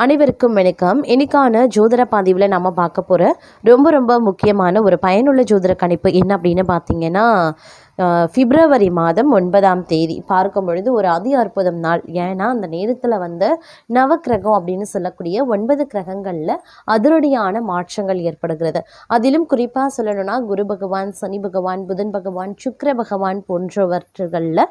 அனைவருக்கும் வணக்கம். இன்னைக்கான ஜோதிட பதிவில் நம்ம பார்க்க போகிற ரொம்ப ரொம்ப முக்கியமான ஒரு பயனுள்ள ஜோதிட கணிப்பு என்ன அப்படின்னு பார்த்தீங்கன்னா பிப்ரவரி மாதம் ஒன்பதாம் தேதி. பார்க்கும் பொழுது ஒரு அதி அற்புதம் நாள். ஏன்னா அந்த நேரத்தில் வந்து நவக்கிரகம் அப்படின்னு சொல்லக்கூடிய ஒன்பது கிரகங்களில் அதிரடியான மாற்றங்கள் ஏற்படுகிறது. அதிலும் குறிப்பாக சொல்லணும்னா குரு பகவான் சனி பகவான் புதன் பகவான் சுக்கர பகவான் போன்றவற்றுகளில்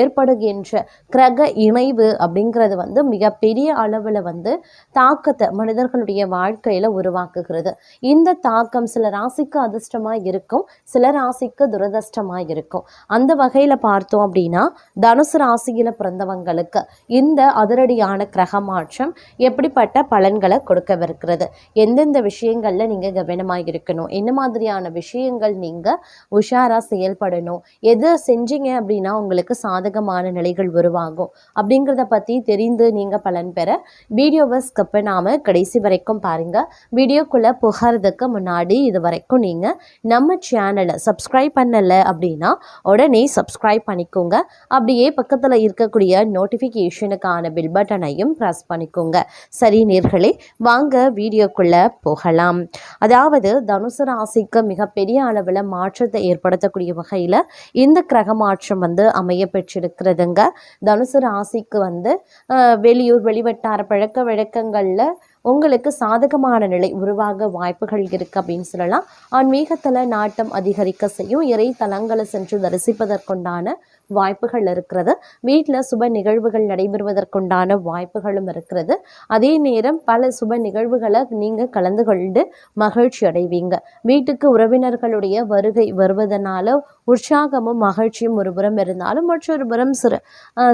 ஏற்படுகின்ற கிரக இணைவு அப்படிங்கிறது வந்து மிகப்பெரிய அளவில் வந்து தாக்கத்தை மனிதர்களுடைய வாழ்க்கையில் உருவாக்குகிறது. இந்த தாக்கம் சில ராசிக்கு அதிர்ஷ்டமாக இருக்கும் சில ராசிக்கு துரதிர்ஷ்டமாக இருக்கும். அந்த வகையில் பார்த்தோம் அப்படின்னா தனுசு ராசியில் பிறந்தவங்களுக்கு இந்த அதிரடியான கிரக மாற்றம் எப்படிப்பட்ட பலன்களை கொடுக்கவிருக்கிறது? எந்தெந்த விஷயங்களில் நீங்கள் கவனமாக இருக்கணும்? என்ன மாதிரியான விஷயங்கள் நீங்கள் உஷாராக செயல்படணும்? எதை செஞ்சீங்க அப்படின்னா உங்களுக்கு சாதகமான நிலைகள் உருவாகும். அப்படிங்கிறத பற்றி தெரிந்து நீங்கள் பலன் பெற வீடியோவை ஸ்கிப் பண்ணாமல் கடைசி வரைக்கும் பாருங்கள் வீடியோக்குள்ளே புகாரதுக்கு முன்னாடி இது வரைக்கும் நீங்கள் நம்ம சேனலை சப்ஸ்கிரைப் பண்ணலை அப்படின்னா உடனே சப்ஸ்கிரைப் பண்ணிக்கோங்க. அப்படியே பக்கத்தில் இருக்கக்கூடிய நோட்டிஃபிகேஷனுக்கான பில் பட்டனையும் ப்ரெஸ் பண்ணிக்கோங்க. சரி நேர்களே வாங்க வீடியோக்குள்ளே போகலாம். அதாவது தனுசு ராசிக்கு மிகப்பெரிய அளவில் மாற்றத்தை ஏற்படுத்தக்கூடிய வகையில் இந்த கிரக மாற்றம் வந்து அமைய பெற்றிருக்கிறதுங்க. தனுசு ராசிக்கு வந்து வெளியூர் வெளிவட்டார பழக்க வழக்கங்களில் உங்களுக்கு சாதகமான நிலை உருவாக வாய்ப்புகள் இருக்குது அப்படின்னு சொல்லலாம். ஆன்மீகத்தில் நாட்டம் அதிகரிக்க செய்யும். இறை தலங்களை சென்று தரிசிப்பதற்குண்டான வாய்ப்புகள் இருக்கிறது. வீட்டில் சுப நிகழ்வுகள் நடைபெறுவதற்குண்டான வாய்ப்புகளும் இருக்கிறது. அதே நேரம் பல சுப நிகழ்வுகளை நீங்கள் கலந்து கொண்டு மகிழ்ச்சி அடைவீங்க. வீட்டுக்கு உறவினர்களுடைய வருகை வருவதனால உற்சாகமும் மகிழ்ச்சியும் ஒரு புறம் இருந்தாலும் மற்றொரு புறம் சிறு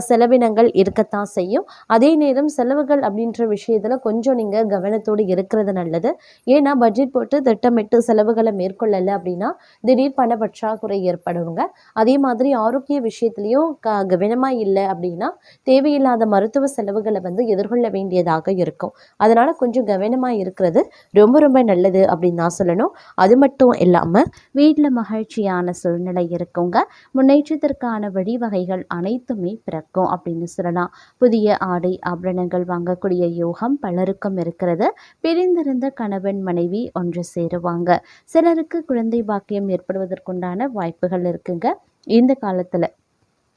செலவினங்கள் இருக்கத்தான் செய்யும். அதே நேரம் செலவுகள் அப்படின்ற விஷயத்தில் கொஞ்சம் நீங்கள் கவனத்தோடு இருக்கிறது நல்லது. ஏன்னா பட்ஜெட் போட்டு திட்டமிட்டு செலவுகளை மேற்கொள்ளலை அப்படின்னா திடீர் பண பற்றாக்குறை ஏற்படுங்க. அதே மாதிரி ஆரோக்கிய விஷயம் விஷயத்துலையும் க கவனமாக இல்லை அப்படின்னா தேவையில்லாத மருத்துவ செலவுகளை வந்து எதிர்கொள்ள வேண்டியதாக இருக்கும். அதனால் கொஞ்சம் கவனமாக இருக்கிறது ரொம்ப ரொம்ப நல்லது அப்படின்னு தான் சொல்லணும். அது மட்டும் இல்லாமல் வீட்டில் மகிழ்ச்சியான சூழ்நிலை இருக்குங்க. முன்னேற்றத்திற்கான வழிவகைகள் அனைத்துமே பிறக்கும் அப்படின்னு சொல்லலாம். புதிய ஆடை ஆபரணங்கள் வாங்கக்கூடிய யோகம் பலருக்கும் இருக்கிறது. பிரிந்திருந்த கணவன் மனைவி ஒன்று சேருவாங்க. சிலருக்கு குழந்தை பாக்கியம் ஏற்படுவதற்குண்டான வாய்ப்புகள் இருக்குங்க. இந்த காலத்தில்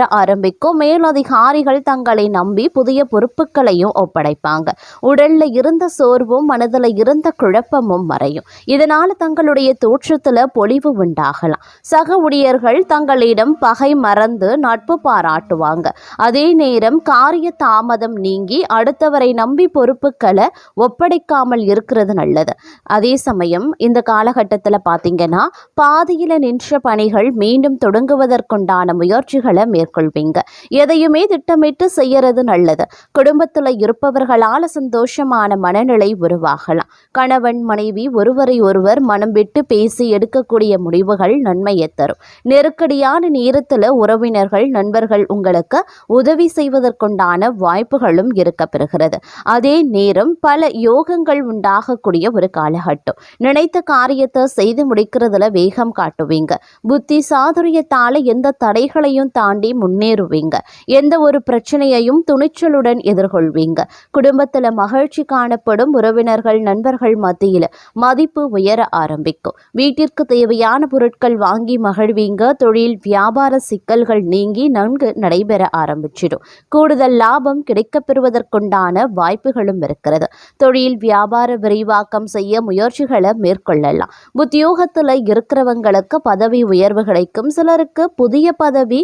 பெற ஆரம்பிக்கும். மேலதிகாரிகள் தங்களை நம்பி புதிய பொறுப்புகளையும் ஒப்படைப்பாங்க. உடல்ல இருந்த சோர்வும் மனதில் இருந்த குழப்பமும் மறையும். இதனால் தங்களுடைய தோற்றத்தில் பொலிவு உண்டாகலாம். சக ஊழியர்கள் தங்களிடம் பகை மறந்து நட்பு பாராட்டுவாங்க. அதே நேரம் காரிய தாமதம் நீங்கி அடுத்தவரை நம்பி பொறுப்புகளை ஒப்படைக்காமல் இருக்கிறது நல்லது. அதே சமயம் இந்த காலகட்டத்தில் பார்த்தீங்கன்னா பாதியில் நின்ற பணிகள் மீண்டும் தொடங்குவதற்குண்டான முயற்சிகளை மேற்கொள்ள மேற்கொள்வீங்க எதையுமே திட்டமிட்டு செய்யறது நல்லது. குடும்பத்தில் இருப்பவர்களால் சந்தோஷமான மனநிலை உருவாகலாம். கணவன் மனைவி ஒருவரை ஒருவர் மனம் விட்டு பேசி எடுக்கக்கூடிய முடிவுகள் நன்மையை தரும். நெருக்கடியான நேரத்தில் உறவினர்கள் நண்பர்கள் உங்களுக்கு உதவி செய்வதற்குண்டான வாய்ப்புகளும் இருக்க பெறுகிறது அதே நேரம் பல யோகங்கள் உண்டாகக்கூடிய ஒரு காலகட்டம். நினைத்த காரியத்தை செய்து முடிக்கிறதுல வேகம் காட்டுவீங்க. புத்தி சாதுரியத்தால எந்த தடைகளையும் தாண்டி முன்னேறுவீங்க. எந்த ஒரு பிரச்சனையையும் துணிச்சலுடன் எதிர்கொள்வீங்க. குடும்பத்தில் மகிழ்ச்சி காணப்படும் உறவினர்கள் நண்பர்கள் மத்தியில் மதிப்பு உயர ஆரம்பிக்கும். வீட்டிற்கு தேவையான பொருட்கள் வாங்கி மகிழ்வீங்க. தொழில் வியாபார சிக்கல்கள் நீங்கி நன்கு நடைபெற ஆரம்பிச்சிடும். கூடுதல் லாபம் கிடைக்கப்பெறுவதற்குண்டான வாய்ப்புகளும் இருக்கிறது. தொழில் வியாபார விரிவாக்கம் செய்ய முயற்சிகளை மேற்கொள்ளலாம். உத்தியோகத்தில் இருக்கிறவங்களுக்கு பதவி உயர்வு கிடைக்கும். சிலருக்கு புதிய பதவி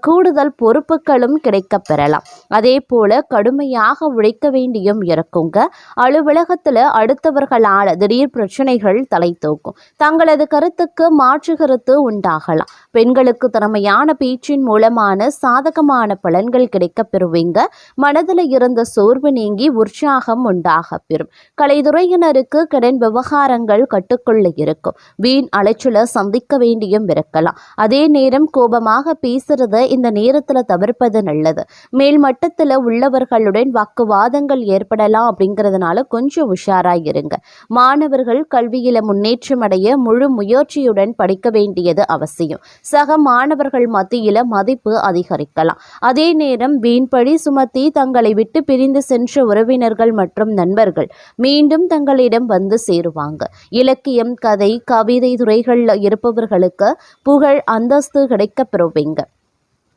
கூ கூடுதல் பொறுப்புகளும் கிடைக்கப் பெறலாம். அதே போல கடுமையாக உழைக்க வேண்டியும் இருக்குங்க. அலுவலகத்தில் அடுத்தவர்களால் திடீர் பிரச்சனைகள் தலை தூக்கும். தங்களது கருத்துக்கு மாற்று கருத்து உண்டாகலாம். பெண்களுக்கு திறமையான பேச்சின் மூலமான சாதகமான பலன்கள் கிடைக்கப் பெறுவீங்க. மனதில் இருந்த சோர்வு நீங்கி உற்சாகம் உண்டாக பெறும். கலைத்துறையினருக்கு கடன் விவகாரங்கள் கட்டுக்குள்ள இருக்கும். வீண் அலைச்சலை சந்திக்க வேண்டியும் இருக்கலாம். அதே நேரம் கோபமாக பேசுறத இந்த இந்த நேரத்தில் தவிர்ப்பது நல்லது. மேல் மட்டத்தில் உள்ளவர்களுடன் வாக்குவாதங்கள் ஏற்படலாம் அப்படிங்கிறதுனால கொஞ்சம் உஷாராக இருங்க மாணவர்கள் கல்வியில் முன்னேற்றம் அடைய முழு முயற்சியுடன் படிக்க வேண்டியது அவசியம். சக மாணவர்கள் மத்தியில் மதிப்பு அதிகரிக்கலாம். அதே நேரம் வீண்பழி சுமத்தி தங்களை விட்டு பிரிந்து சென்ற உறவினர்கள் மற்றும் நண்பர்கள் மீண்டும் தங்களிடம் வந்து சேருவாங்க. இலக்கியம் கதை கவிதை துறைகளில் இருப்பவர்களுக்கு புகழ் அந்தஸ்து கிடைக்கப் பெறுவீங்க.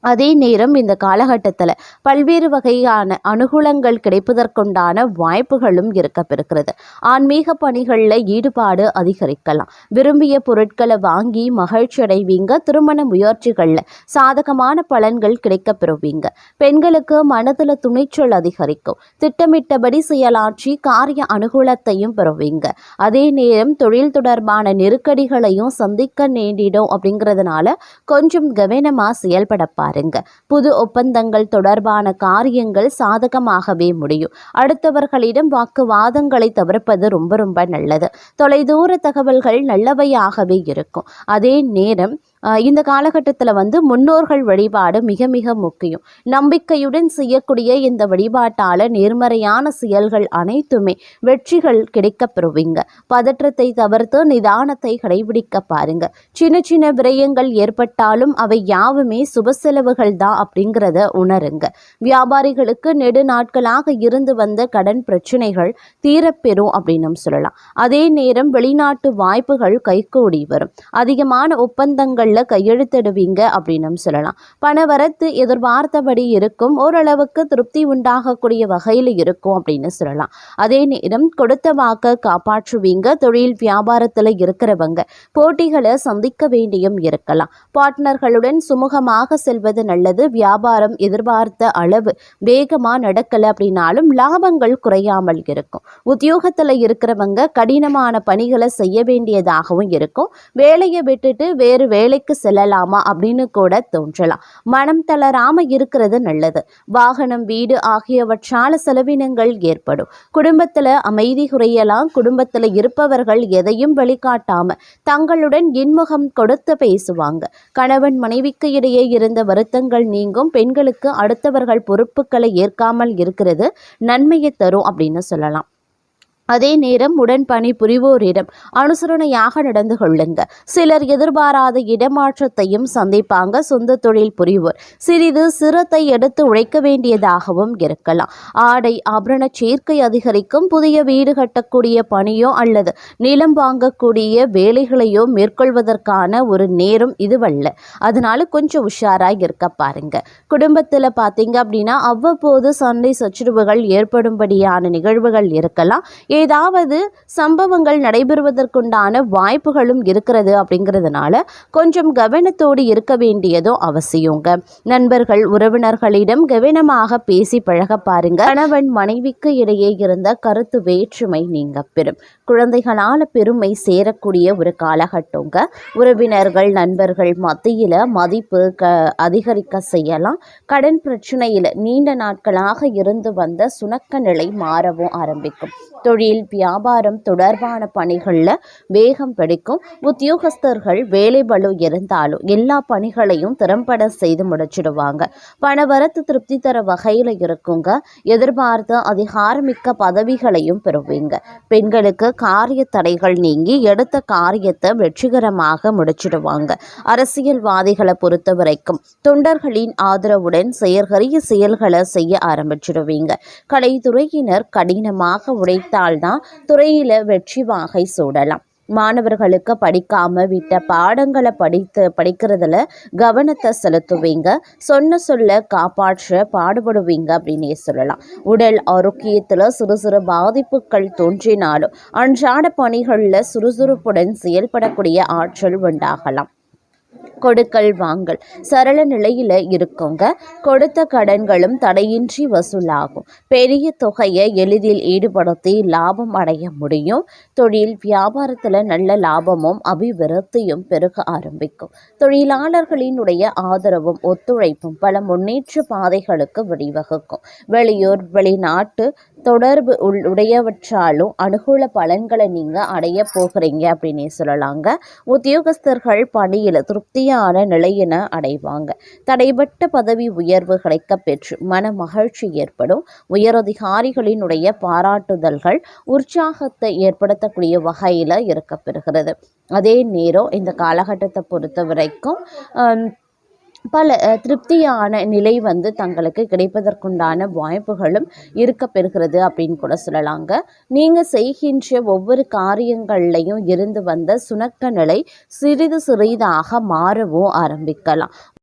அதே நேரம் இந்த காலகட்டத்தில் பல்வேறு வகையான அனுகூலங்கள் கிடைப்பதற்குண்டான வாய்ப்புகளும் இருக்கப்பெறுகிறது. ஆன்மீக பணிகளில் ஈடுபாடு அதிகரிக்கலாம். விரும்பிய பொருட்களை வாங்கி மகிழ்ச்சி அடைவீங்க. திருமண முயற்சிகளில் சாதகமான பலன்கள் கிடைக்கப்பெறுவீங்க. பெண்களுக்கு மனதில் துணிச்சல் அதிகரிக்கும். திட்டமிட்டபடி செயலாற்றி காரிய அனுகூலத்தையும் பெறுவீங்க. அதே நேரம் தொழில் தொடர்பான நெருக்கடிகளையும் சந்திக்க நேரிடும் அப்படிங்கிறதுனால கொஞ்சம் கவனமாக செயல்பட பாருங்க. புது ஒப்பந்தங்கள் தொடர்பான காரியங்கள் சாதகமாகவே முடியும். அடுத்தவர்களிடம் வாக்குவாதங்களை தவிர்ப்பது ரொம்ப ரொம்ப நல்லது. தொலைதூர தகவல்கள் நல்லவையாகவே இருக்கும். அதே நேரம் இந்த காலகட்டத்தில் வந்து முன்னோர்கள் வழிபாடு மிக மிக முக்கியம். நம்பிக்கையுடன் செய்யக்கூடிய இந்த வழிபாட்டால் நேர்மறையான செயல்கள் அனைத்துமே வெற்றிகள் கிடைக்கப் பெறுவீங்க. பதற்றத்தை தவிர்த்து நிதானத்தை கடைபிடிக்க பாருங்க. சின்ன சின்ன விரயங்கள் ஏற்பட்டாலும் அவை யாவுமே சுப செலவுகள் தான் அப்படிங்கிறத உணருங்க. வியாபாரிகளுக்கு நெடு நாட்களாக இருந்து வந்த கடன் பிரச்சனைகள் தீரப்பெறும் அப்படின்னு சொல்லலாம். அதே நேரம் வெளிநாட்டு வாய்ப்புகள் கைகூடி வரும். அதிகமான ஒப்பந்தங்கள் கையெழுத்திடுவீங்க அப்படின்னு சொல்லலாம். பணவரத்து எதிர்பார்த்தபடி இருக்கும் ஓரளவுக்கு திருப்தி உண்டாகக்கூடிய வகையில் இருக்கும் அப்படின்னு சொல்லலாம். அதே நேரம் கொடுத்த வாக்க காப்பாற்றுவீங்க. தொழில் வியாபாரத்தில் இருக்கிறவங்க போட்டிகளை சந்திக்க வேண்டியும் இருக்கலாம். பார்ட்னர்களுடன் சுமூகமாக செல்வது நல்லது. வியாபாரம் எதிர்பார்த்த அளவு வேகமாக நடக்கலை அப்படின்னாலும் லாபங்கள் குறையாமல் இருக்கும். உத்தியோகத்தில் இருக்கிறவங்க கடினமான பணிகளை செய்ய வேண்டியதாகவும் இருக்கும். வேலையை விட்டுட்டு வேறு வேலை வேலைக்கு செல்லலாமா அப்படின்னு கூட தோன்றலாம். மனம் தளராம இருக்கிறது நல்லது. வாகனம் வீடு ஆகியவற்றால செலவினங்கள் ஏற்படும். குடும்பத்துல அமைதி குறையலாம். குடும்பத்துல இருப்பவர்கள் எதையும் வெளிக்காட்டாம தங்களுடன் இன்முகம் கொடுத்து பேசுவாங்க. கணவன் மனைவிக்கு இடையே இருந்த வருத்தங்கள் நீங்கும். பெண்களுக்கு அடுத்தவர்கள் பொறுப்புகளை ஏற்காமல் இருக்கிறது நன்மையை தரும் அப்படின்னு சொல்லலாம். அதே நேரம் உடன் பணிபுரிவோரிடம் அனுசரணையாக நடந்து கொள்ளுங்க. சிலர் எதிர்பாராத இடமாற்றத்தையும் சந்திப்பாங்க. சொந்த தொழில் புரிவோர் சிறிது சிரத்தை எடுத்து உழைக்க வேண்டியதாகவும் இருக்கலாம். ஆடை ஆபரண சேர்க்கை அதிகரிக்கும். புதிய வீடு கட்டக்கூடிய பணியோ அல்லது நிலம் வாங்கக்கூடிய வேலைகளையோ மேற்கொள்வதற்கான ஒரு நேரம் இதுவல்ல. அதனால கொஞ்சம் உஷாராக இருக்க பாருங்க. குடும்பத்தில் பார்த்தீங்க அப்படின்னா அவ்வப்போது சண்டை சச்சரவுகள் ஏற்படும்படியான நிகழ்வுகள் இருக்கலாம். ஏதாவது சம்பவங்கள் நடைபெறுவதற்குண்டான வாய்ப்புகளும் இருக்கிறது அப்படிங்கிறதுனால கொஞ்சம் கவனத்தோடு இருக்க வேண்டியதும் அவசியங்க. நண்பர்கள் உறவினர்களிடம் கவனமாக பேசி பழக பாருங்க. கணவன் மனைவிக்கு இடையே இருந்த கருத்து வேற்றுமை நீங்க பெறும். குழந்தைகளால் பெருமை சேரக்கூடிய ஒரு காலகட்டங்க. உறவினர்கள் நண்பர்கள் மத்தியில் மதிப்பு க அதிகரிக்க செய்யலாம். கடன் பிரச்சனையில் நீண்ட நாட்களாக இருந்து வந்த சுணக்க நிலை மாறவும் ஆரம்பிக்கும். தொழில் வியாபாரம் தொடர்பான பணிகளில் வேகம் பிடிக்கும். உத்தியோகஸ்தர்கள் வேலை பளு இருந்தாலும் எல்லா பணிகளையும் திறம்பட செய்து முடிச்சிடுவாங்க. பணவரத்து திருப்தி தர வகையில் இருக்குங்க. எதிர்பார்த்த அதிகாரமிக்க பதவிகளையும் பெறுவீங்க. பெண்களுக்கு காரிய தடைகள் நீங்கி எடுத்த காரியத்தை வெற்றிகரமாக முடிச்சிடுவாங்க. அரசியல்வாதிகளை பொறுத்த வரைக்கும் தொண்டர்களின் ஆதரவுடன் செயற்கரிய செயல்களை செய்ய ஆரம்பிச்சிடுவீங்க. கலைத்துறையினர் கடினமாக உழைத்தால்தான் துறையில வெற்றி வாகை சூடலாம். மாணவர்களுக்கு படிக்காம விட்ட பாடங்களை படித்து படிக்கிறதுல கவனத்தை செலுத்துவீங்க. சொன்ன சொல்ல காப்பாற்ற பாடுபடுவீங்க அப்படின்னே சொல்லலாம். உடல் ஆரோக்கியத்தில் சிறு சிறு பாதிப்புகள் தோன்றினாலும் அன்றாட பணிகளில் சுறுசுறுப்புடன் செயல்படக்கூடிய ஆற்றல் உண்டாகலாம். கொடுக்கல் வாங்கல். சரள நிலையில் இருக்கோங்க. கொடுத்த கடன்களும் தடையின்றி வசூலாகும். பெரிய தொகையை எளிதில் ஈடுபடுத்தி லாபம் அடைய முடியும். தொழில் வியாபாரத்தில் நல்ல லாபமும் அபிவிருத்தியும் பெருக ஆரம்பிக்கும். தொழிலாளர்களினுடைய ஆதரவும் ஒத்துழைப்பும் பல முன்னேற்ற பாதைகளுக்கு வழிவகுக்கும். வெளியூர் வெளிநாட்டு தொடர்பு உள் உடையவற்றாலும் அனுகூல பலன்களை நீங்கள் அடைய போகிறீங்க அப்படின்னே சொல்லலாங்க. உத்தியோகஸ்தர்கள் பணியில் திருப்தி நிலையின அடைவாங்க. தடைபட்ட பதவி உயர்வு கிடைக்கப்பெற்று மன மகிழ்ச்சி ஏற்படும். உயரதிகாரிகளினுடைய பாராட்டுதல்கள் உற்சாகத்தை ஏற்படுத்தக்கூடிய வகையில் இருக்கப்பெறுகிறது அதே நேரம் இந்த காலகட்டத்தை பொறுத்த வரைக்கும் பல திருப்தியான நிலை வந்து தங்களுக்கு கிடைப்பதற்குண்டான வாய்ப்புகளும் இருக்க பெறுகிறது அப்படின்னு கூட சொல்லலாங்க. நீங்கள் செய்கின்ற ஒவ்வொரு காரியங்கள்லையும் இருந்து வந்த சுணக்க நிலை சிறிது சிறிதாக மாறவும் ஆரம்பிக்கலாம்.